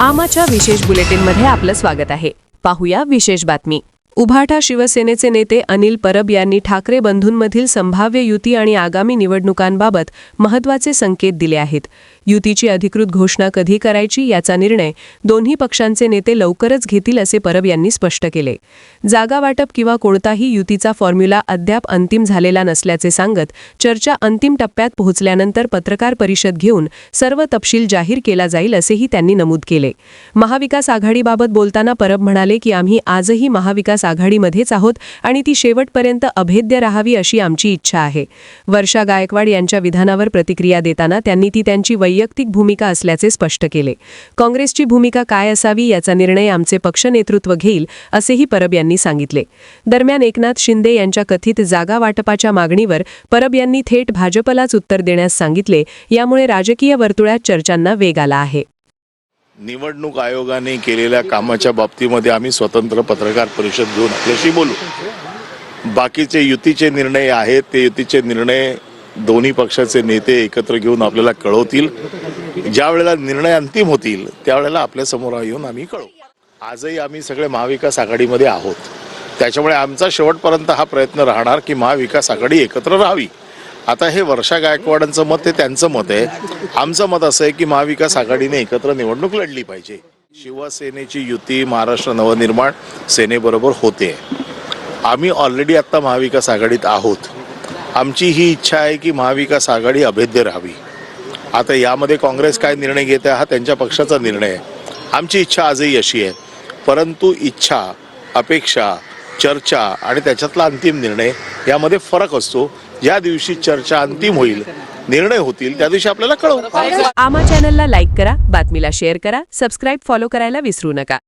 आमाच्या विशेष बुलेटिनमध्ये आपलं स्वागत आहे. पाहूया विशेष बातमी. उभाठा शिवसेनेचे नेते अनिल परब यांनी ठाकरे बंधूंमधील संभाव्य युती आणि आगामी निवडणुकांबाबत महत्त्वाचे संकेत दिले आहेत. युतीची अधिकृत घोषणा कधी करायची याचा निर्णय दोन्ही पक्षांचे नेते लवकरच घेतील असे परब यांनी स्पष्ट केले. जागा वाटप किंवा कोणताही युतीचा फॉर्म्युला अद्याप अंतिम झालेला नसल्याचे सांगत चर्चा अंतिम टप्प्यात पोहोचल्यानंतर पत्रकार परिषद घेऊन सर्व तपशील जाहीर केला जाईल असेही त्यांनी नमूद केले. महाविकास आघाडीबाबत बोलताना परब म्हणाले की आम्ही आजही महाविकास आघाडीमध्येच आहोत आणि ती शेवटपर्यंत अभेद्य राहावी अशी आमची इच्छा आहे. वर्षा गायकवाड यांच्या विधानावर प्रतिक्रिया देताना त्यांनी ती त्यांची वैयक्तिक वैयक्तिक भूमिका असल्याचे स्पष्ट केले. काँग्रेसची भूमिका काय असावी याचा निर्णय आमचे पक्ष नेतृत्व घेईल असेही परब यांनी सांगितले. दरम्यान एकनाथ शिंदे यांच्या कथित जागा वाटपाच्या मागणीवर परब यांनी थेट भाजपलाच उत्तर देण्यास सांगितले यामुळे राजकीय वर्तुळात चर्चांना वेग आला आहे. निवडणूक आयोगाने केलेल्या कामाच्या बाबतीमध्ये आम्ही स्वतंत्र पत्रकार परिषद घेऊन आपल्याशी बोलू. बाकीचे युतीचे निर्णय आहेत ते युतीचे निर्णय दोन्ही पक्षाचे नेते एकत्र घेऊन आपल्याला कळवतील. ज्या वेळेला निर्णय अंतिम होतील त्यावेळेला आपल्यासमोर येऊन आम्ही कळवू. आजही आम्ही सगळे महाविकास आघाडीमध्ये आहोत. त्याच्यामुळे आमचा शेवटपर्यंत हा प्रयत्न राहणार की महाविकास आघाडी एकत्र राहावी. आता हे वर्षा गायकवाडांचं मत हे त्यांचं मत आहे. आमचं मत असं आहे की महाविकास आघाडीने एकत्र निवडणूक लढली पाहिजे. शिवसेनेची युती महाराष्ट्र नवनिर्माण सेनेबरोबर होते. आम्ही ऑलरेडी आत्ता महाविकास आघाडीत आहोत. आमची ही इच्छा आहे की महाविकास आघाडी अभेद्य राहावी. आता यामध्ये काँग्रेस काय निर्णय घेते हा त्यांच्या पक्षाचा निर्णय आहे. आमची इच्छा आजही अशी आहे. परंतु इच्छा अपेक्षा चर्चा आणि त्याच्यातला अंतिम निर्णय यामध्ये फरक असतो. ज्या दिवशी चर्चा अंतिम होईल निर्णय होतील त्या दिवशी आपल्याला कळवू. आमा चॅनलला लाईक करा बातमीला शेअर करा सबस्क्राईब फॉलो करायला विसरू नका.